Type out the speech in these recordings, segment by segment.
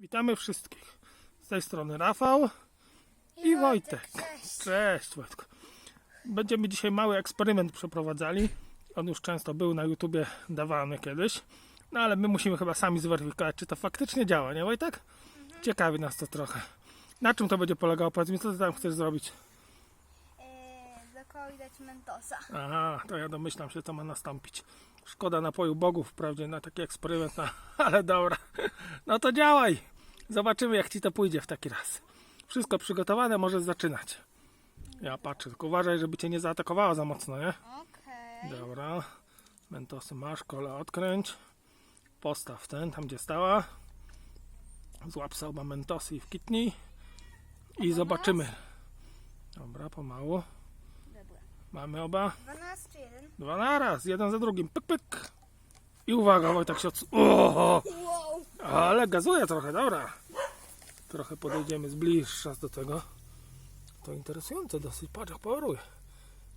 Witamy wszystkich. Z tej strony Rafał i Wojtek. Cześć. Cześć Wojtku. Będziemy dzisiaj mały eksperyment przeprowadzali. On już często był na YouTubie dawany kiedyś. No ale my musimy chyba sami zweryfikować, czy to faktycznie działa, nie Wojtek? Ciekawi nas to trochę. Na czym to będzie polegało? Powiedz mi, co ty tam chcesz zrobić? Yy, dać mentosa. Aha, to ja domyślam się, co ma nastąpić. Szkoda napoju bogów, wprawdzie na taki eksperyment, no, ale dobra. No to działaj. Zobaczymy, jak ci to pójdzie w taki raz. Wszystko przygotowane, możesz zaczynać. Ja patrzę, tylko uważaj, żeby cię nie zaatakowała za mocno, nie? Okej. Dobra. Mentosy masz, kole odkręć. Postaw ten, tam gdzie stała. Złap sobie oba mentosy i wkitnij. I zobaczymy. Dobra, pomału. Dobra. Mamy oba. 12 czy 1? Dwa naraz, jeden za drugim. Pyk, pyk. I uwaga, Wojtek się odsu... O, Wow. Ale gazuje trochę, dobra. Trochę podejdziemy z bliższa do tego. To interesujące dosyć, patrz jak poweruje.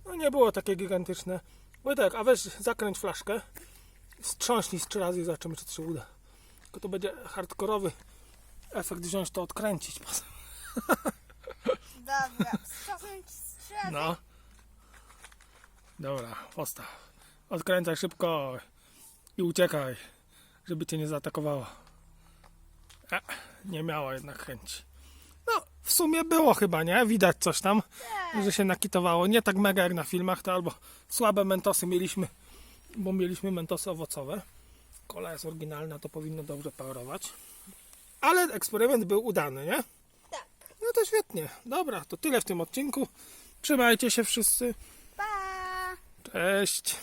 No nie było takie gigantyczne. Wojtek, a weź zakręć flaszkę. Strząśnij z trzy razy i zobaczymy, czy to się uda. Tylko to będzie hardkorowy efekt wziąć to odkręcić. Dobra. Czasem strzelę. No. Dobra, postaw. Odkręcaj szybko i uciekaj, żeby cię nie zaatakowało. E, nie miała jednak chęci. No, w sumie było chyba, nie? Widać coś tam, że się nakitowało. Nie tak mega jak na filmach, to albo słabe mentosy mieliśmy, bo mieliśmy mentosy owocowe. Kola jest oryginalna, to powinno dobrze parować. Ale eksperyment był udany, nie? Tak. No to świetnie. Dobra, to tyle w tym odcinku. Trzymajcie się wszyscy. Pa! Cześć.